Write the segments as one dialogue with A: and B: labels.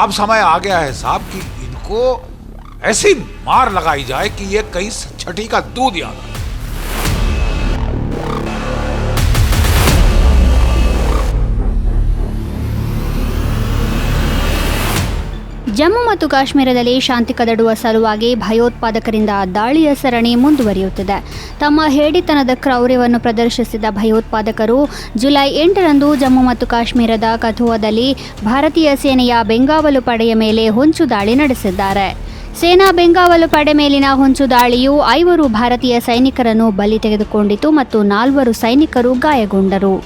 A: अब समय आ गया है साहब कि इनको ऐसी मार लगाई जाए कि ये कहीं छठी का दूध याद आए
B: ಜಮ್ಮು ಮತ್ತು ಕಾಶ್ಮೀರದಲ್ಲಿ ಶಾಂತಿ ಕದಡುವ ಸಲುವಾಗಿ ಭಯೋತ್ಪಾದಕರಿಂದ ದಾಳಿಯ ಸರಣಿ ಮುಂದುವರಿಯುತ್ತಿದೆ. ತಮ್ಮ ಹೇಡಿತನದ ಕ್ರೌರ್ಯವನ್ನು ಪ್ರದರ್ಶಿಸಿದ ಭಯೋತ್ಪಾದಕರು ಜುಲೈ ಎಂಟರಂದು ಜಮ್ಮು ಮತ್ತು ಕಾಶ್ಮೀರದ ಕಥುವಾದಲ್ಲಿ ಭಾರತೀಯ ಸೇನೆಯ ಬೆಂಗಾವಲು ಪಡೆಯ ಮೇಲೆ ಹೊಂಚು ದಾಳಿ ನಡೆಸಿದ್ದಾರೆ. ಸೇನಾ ಬೆಂಗಾವಲು ಪಡೆ ಮೇಲಿನ ಹೊಂಚು ದಾಳಿಯು ಐವರು ಭಾರತೀಯ ಸೈನಿಕರನ್ನು ಬಲಿ ತೆಗೆದುಕೊಂಡಿತು ಮತ್ತು ನಾಲ್ವರು ಸೈನಿಕರು ಗಾಯಗೊಂಡರು.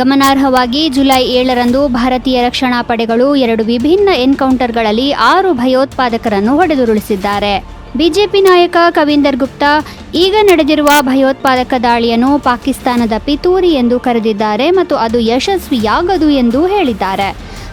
B: ಗಮನಾರ್ಹವಾಗಿ ಜುಲೈ ಏಳರಂದು ಭಾರತೀಯ ರಕ್ಷಣಾ ಪಡೆಗಳು ಎರಡು ವಿಭಿನ್ನ ಎನ್ಕೌಂಟರ್ಗಳಲ್ಲಿ ಆರು ಭಯೋತ್ಪಾದಕರನ್ನು ಹೊಡೆದುರುಳಿಸಿದ್ದಾರೆ. ಬಿಜೆಪಿ ನಾಯಕ ಕವೀಂದರ್ ಗುಪ್ತಾ, ಈಗ ನಡೆದಿರುವ ಭಯೋತ್ಪಾದಕ ದಾಳಿಯನ್ನು ಪಾಕಿಸ್ತಾನದ ಪಿತೂರಿ ಎಂದು ಕರೆದಿದ್ದಾರೆ ಮತ್ತು ಅದು ಯಶಸ್ವಿಯಾಗದು ಎಂದು ಹೇಳಿದ್ದಾರೆ.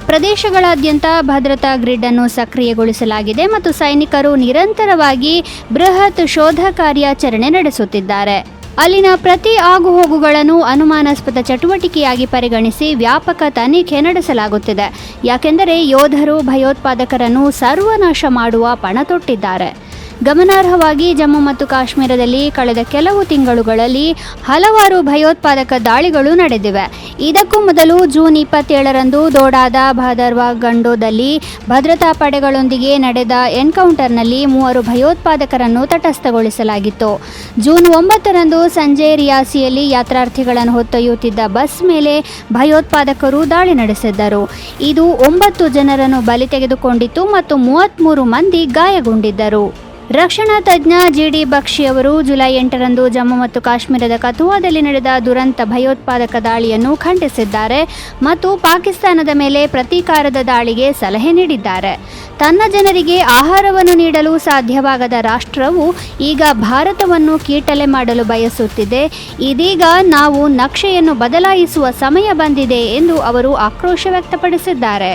B: ಪ್ರದೇಶಗಳಾದ್ಯಂತ ಭದ್ರತಾ ಗ್ರಿಡ್ ಅನ್ನು ಸಕ್ರಿಯಗೊಳಿಸಲಾಗಿದೆ ಮತ್ತು ಸೈನಿಕರು ನಿರಂತರವಾಗಿ ಬೃಹತ್ ಶೋಧ ಕಾರ್ಯಾಚರಣೆ ನಡೆಸುತ್ತಿದ್ದಾರೆ. ಅಲ್ಲಿನ ಪ್ರತಿ ಆಗುಹೋಗುಗಳನ್ನು ಅನುಮಾನಾಸ್ಪದ ಚಟುವಟಿಕೆಯಾಗಿ ಪರಿಗಣಿಸಿ ವ್ಯಾಪಕ ತನಿಖೆ ನಡೆಸಲಾಗುತ್ತಿದೆ. ಯಾಕೆಂದರೆ ಯೋಧರು, ಭಯೋತ್ಪಾದಕರನ್ನು ಸರ್ವನಾಶ ಮಾಡುವ ಪಣ ತೊಟ್ಟಿದ್ದಾರೆ ಗಮನಾರ್ಹವಾಗಿ ಜಮ್ಮು ಮತ್ತು ಕಾಶ್ಮೀರದಲ್ಲಿ ಕಳೆದ ಕೆಲವು ತಿಂಗಳುಗಳಲ್ಲಿ ಹಲವಾರು ಭಯೋತ್ಪಾದಕ ದಾಳಿಗಳು ನಡೆದಿವೆ. ಇದಕ್ಕೂ ಮೊದಲು ಜೂನ್ ಇಪ್ಪತ್ತೇಳರಂದು ದೋಡಾದ ಭಾದರ್ವಾ ಗಂಡೋದಲ್ಲಿ ಭದ್ರತಾ ಪಡೆಗಳೊಂದಿಗೆ ನಡೆದ ಎನ್ಕೌಂಟರ್ನಲ್ಲಿ ಮೂವರು ಭಯೋತ್ಪಾದಕರನ್ನು ತಟಸ್ಥಗೊಳಿಸಲಾಗಿತ್ತು. ಜೂನ್ ಒಂಬತ್ತರಂದು ಸಂಜೆ ರಿಯಾಸಿಯಲ್ಲಿ ಯಾತ್ರಾರ್ಥಿಗಳನ್ನು ಹೊತ್ತೊಯ್ಯುತ್ತಿದ್ದ ಬಸ್ ಮೇಲೆ ಭಯೋತ್ಪಾದಕರು ದಾಳಿ ನಡೆಸಿದ್ದರು. ಇದು ಒಂಬತ್ತು ಜನರನ್ನು ಬಲಿ ತೆಗೆದುಕೊಂಡಿತ್ತು ಮತ್ತು ಮೂವತ್ತ್ಮೂರು ಮಂದಿ ಗಾಯಗೊಂಡಿದ್ದರು. ರಕ್ಷಣಾ ತಜ್ಞ ಜಿ ಡಿ ಬಕ್ಷಿ ಅವರು ಜುಲೈ ಎಂಟರಂದು ಜಮ್ಮು ಮತ್ತು ಕಾಶ್ಮೀರದ ಕಥುವಾದಲ್ಲಿ ನಡೆದ ದುರಂತ ಭಯೋತ್ಪಾದಕ ದಾಳಿಯನ್ನು ಖಂಡಿಸಿದ್ದಾರೆ ಮತ್ತು ಪಾಕಿಸ್ತಾನದ ಮೇಲೆ ಪ್ರತೀಕಾರದ ದಾಳಿಗೆ ಸಲಹೆ ನೀಡಿದ್ದಾರೆ. ತನ್ನ ಜನರಿಗೆ ಆಹಾರವನ್ನು ನೀಡಲು ಸಾಧ್ಯವಾಗದ ರಾಷ್ಟ್ರವು ಈಗ ಭಾರತವನ್ನು ಕೀಟಲೆ ಮಾಡಲು ಬಯಸುತ್ತಿದೆ. ಇದೀಗ ನಾವು ನಕ್ಷೆಯನ್ನು ಬದಲಾಯಿಸುವ ಸಮಯ ಬಂದಿದೆ ಎಂದು ಅವರು ಆಕ್ರೋಶ ವ್ಯಕ್ತಪಡಿಸಿದ್ದಾರೆ.